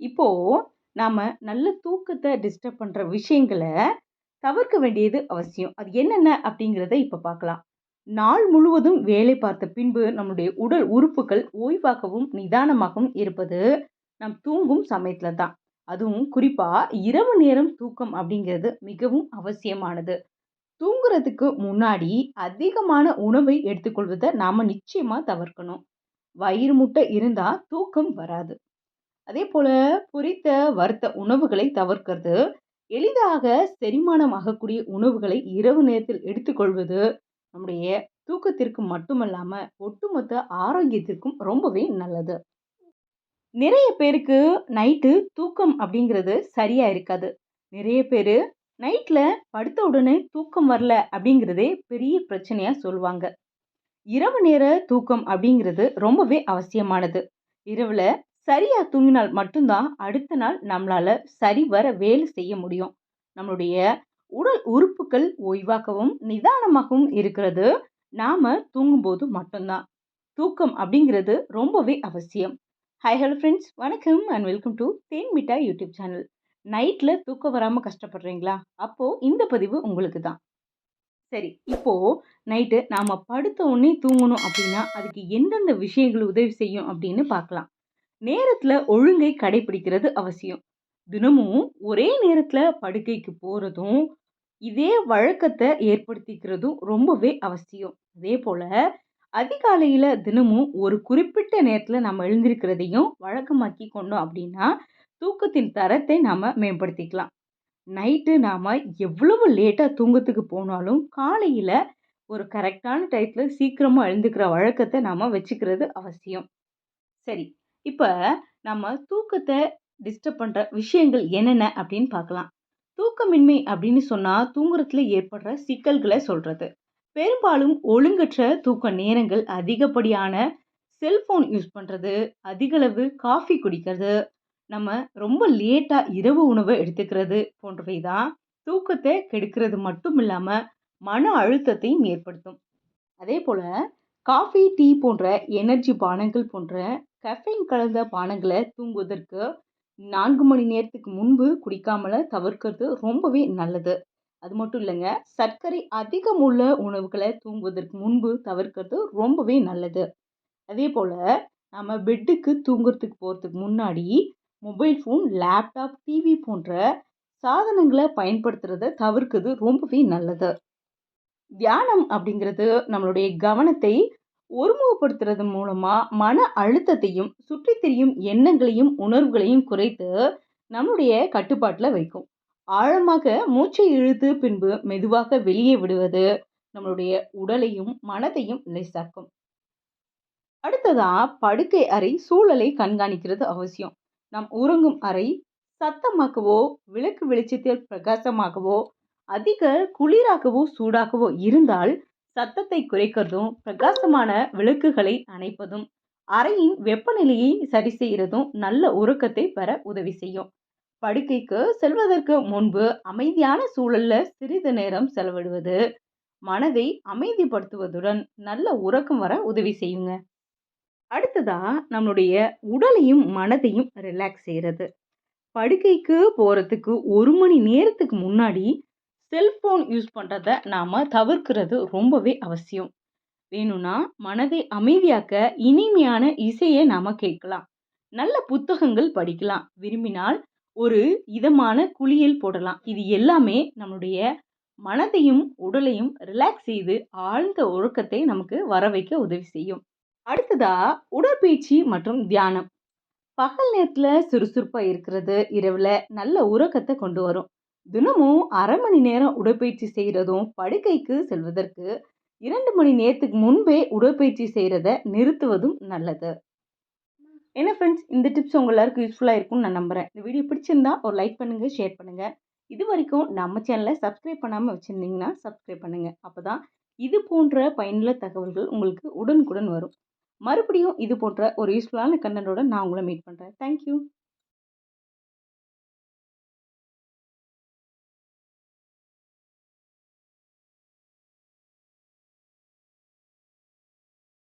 இப்போது நாம் நல்ல தூக்கத்தை டிஸ்டர்ப் பண்ணுற விஷயங்களை தவிர்க்க வேண்டியது அவசியம். அது என்னென்ன அப்படிங்கிறத இப்போ பார்க்கலாம். நாள் முழுவதும் வேலை பார்த்த பின்பு நம்முடைய உடல் உறுப்புகள் ஓய்வாகவும், நிதானமாகவும் இருப்பது நாம் தூங்கும் சமயத்தில் தான். அதுவும் குறிப்பாக இரவு நேரம் தூக்கம் அப்படிங்கிறது மிகவும் அவசியமானது. தூங்குறதுக்கு முன்னாடி அதிகமான உணவை எடுத்துக்கொள்வதை நாம் நிச்சயமாக தவிர்க்கணும். வயிறு முட்டை இருந்தால் தூக்கம் வராது. அதே போல் பொரித்த, வறுத்த உணவுகளை தவிர்க்கிறது, எளிதாக செரிமானம் ஆகக்கூடிய உணவுகளை இரவு நேரத்தில் எடுத்துக்கொள்வது, நம்முடைய தூக்கத்திற்கு மட்டுமல்லாம, ஒட்டுமொத்த ஆரோக்கியத்திற்கும் ரொம்பவே நல்லது. நிறைய பேருக்கு நைட்டு தூக்கம் அப்படிங்கிறது சரியா இருக்காது. நிறைய பேர் நைட்டில் படுத்த உடனே தூக்கம் வரல அப்படிங்கிறதே பெரிய பிரச்சனையாக சொல்லுவாங்க. இரவு நேர தூக்கம் அப்படிங்கிறது ரொம்பவே அவசியமானது. இரவில் சரியாக தூங்கினால் மட்டும்தான் அடுத்த நாள் நம்மளால சரிவர வேலை செய்ய முடியும். நம்மளுடைய உடல் உறுப்புக்கள் ஓய்வாகவும், நிதானமாகவும் இருக்கிறது நாம் தூங்கும்போது மட்டும்தான் தூக்கம் அப்படிங்கிறது ரொம்பவே அவசியம். ஹாய் ஹலோ ஃப்ரெண்ட்ஸ் வணக்கம் and welcome to Then Mittai YouTube channel. நைட்டில் தூக்கம் வராமல் கஷ்டப்படுறீங்களா? அப்போது இந்த பதிவு உங்களுக்கு தான். சரி, இப்போது நைட்டு நாம் படுத்த உடனே தூங்கணும் அப்படின்னா, அதுக்கு எந்தெந்த விஷயங்கள் உதவி செய்யும் அப்படின்னு பார்க்கலாம். நேரத்தில் ஒழுங்கை கடைபிடிக்கிறது அவசியம். தினமும் ஒரே நேரத்தில் படுக்கைக்கு போகிறதும் இதே வழக்கத்தை ஏற்படுத்திக்கிறதும் ரொம்பவே அவசியம். அதே போல் அதிகாலையில் தினமும் ஒரு குறிப்பிட்ட நேரத்தில் நம்ம எழுந்திருக்கிறதையும் வழக்கமாக்கி கொண்டோம் அப்படின்னா, தூக்கத்தின் தரத்தை நாம் மேம்படுத்திக்கலாம். நைட்டு நாம் எவ்வளவு லேட்டாக தூங்கத்துக்கு போனாலும், காலையில் ஒரு கரெக்டான டயத்தில் சீக்கிரமாக எழுந்துக்கிற வழக்கத்தை நாம் வச்சுக்கிறது அவசியம். சரி, இப்போ நம்ம தூக்கத்தை டிஸ்டர்ப் பண்ணுற விஷயங்கள் என்னென்ன அப்படின்னு பார்க்கலாம். தூக்கமின்மை அப்படின்னு சொன்னால் தூங்குறதுல ஏற்படுற சிக்கல்களை சொல்கிறது பெரும்பாலும் ஒழுங்கற்ற தூக்க நேரங்கள், அதிகப்படியான செல்ஃபோன் யூஸ் பண்ணுறது அதிகளவு காஃபி குடிக்கிறது, நம்ம ரொம்ப லேட்டாக இரவு உணவை எடுத்துக்கிறது போன்றவை தான் தூக்கத்தை கெடுக்கிறது மட்டும் இல்லாமல் மன அழுத்தத்தையும் ஏற்படுத்தும். அதே போல் காஃபி, டீ போன்ற எனர்ஜி பானங்கள் போன்ற கஃபைன் கலந்த பானங்களை தூங்குவதற்கு நான்கு மணி நேரத்துக்கு முன்பு குடிக்காமல தவிர்க்கிறது ரொம்பவே நல்லது. அது மட்டும் இல்லைங்க சர்க்கரை அதிகம் உள்ள உணவுகளை தூங்குவதற்கு முன்பு தவிர்க்கிறது ரொம்பவே நல்லது. அதே போல் நம்ம பெட்டுக்கு தூங்குறதுக்கு போகிறதுக்கு முன்னாடி மொபைல் ஃபோன், லேப்டாப், டிவி போன்ற சாதனங்களை பயன்படுத்துறத தவிர்க்கிறது ரொம்பவே நல்லது. தியானம் அப்படிங்கிறது நம்மளுடைய கவனத்தை ஒருமுகப்படுத்துறது மூலமா மன அழுத்தத்தையும், சுற்றித் திரியும் எண்ணங்களையும், உணர்வுகளையும் குறைத்து நம்முடைய கட்டுப்பாட்டில் வைக்கும். ஆழமாக மூச்சை இழுத்து பின்பு மெதுவாக வெளியே விடுவது, நம்மளுடைய உடலையும், மனதையும் லேசாக்கும். அடுத்ததா படுக்கை அறை சூழலை கண்காணிக்கிறது அவசியம். நாம் உறங்கும் அறை சத்தமாகவோ, விளக்கு வெளிச்சத்தில் பிரகாசமாகவோ, அதிக குளிராகவோ, சூடாகவோ இருந்தால் சத்தத்தை குறைக்கிறதும், பிரகாசமான விளக்குகளை அணைப்பதும், அறையின் வெப்பநிலையை சரி செய்கிறதும் நல்ல உறக்கத்தை பெற உதவி செய்யும். படுக்கைக்கு செல்வதற்கு முன்பு அமைதியான சூழல்ல சிறிது நேரம் செலவிடுவது, மனதை அமைதிப்படுத்துவதுடன் நல்ல உறக்கம் வர உதவி செய்யுங்க. அடுத்ததா நம்மளுடைய உடலையும், மனதையும் ரிலாக்ஸ் செய்கிறது படுக்கைக்கு போகிறதுக்கு ஒரு மணி நேரத்துக்கு முன்னாடி செல்ஃபோன் யூஸ் பண்ணுறத நாம் தவிர்க்கிறது ரொம்பவே அவசியம். வேணும்னா மனதை அமைதியாக்க இனிமையான இசையை நாம் கேட்கலாம். நல்ல புத்தகங்கள் படிக்கலாம். விரும்பினால் ஒரு இதமான குளியல் போடலாம். இது எல்லாமே நம்முடைய மனதையும், உடலையும் ரிலாக்ஸ் செய்து ஆழ்ந்த உறக்கத்தை நமக்கு வர வைக்க உதவி செய்யும். அடுத்ததா உடற்பயிற்சி மற்றும் தியானம். பகல் நேரத்தில் சுறுசுறுப்பாக இருக்கிறது, இரவில் நல்ல உறக்கத்தை கொண்டு வரும். தினமும் அரை மணி நேரம் உடற்பயிற்சி செய்கிறதும் படுக்கைக்கு செல்வதற்கு இரண்டு மணி நேரத்துக்கு முன்பே உடற்பயிற்சி செய்கிறத நிறுத்துவதும் நல்லது. என்ன ஃப்ரெண்ட்ஸ் இந்த டிப்ஸ் உங்கள் எல்லாருக்கும் யூஸ்ஃபுல்லாக இருக்கும்னு நான் நம்புறேன். இந்த வீடியோ பிடிச்சிருந்தா ஒரு லைக் பண்ணுங்கள் ஷேர் பண்ணுங்கள் இது வரைக்கும் நம்ம சேனலை சப்ஸ்கிரைப் பண்ணாமல் வச்சுருந்தீங்கன்னா சப்ஸ்கிரைப் பண்ணுங்கள் அப்போ தான் இது போன்ற பயனுள்ள தகவல்கள் உங்களுக்கு உடனுக்குடன் வரும். மறுபடியும் இது போன்ற ஒரு யூஸ்ஃபுல்லான கண்டனோட நான் உங்களை மீட் பண்ணுறேன் தேங்க் யூ.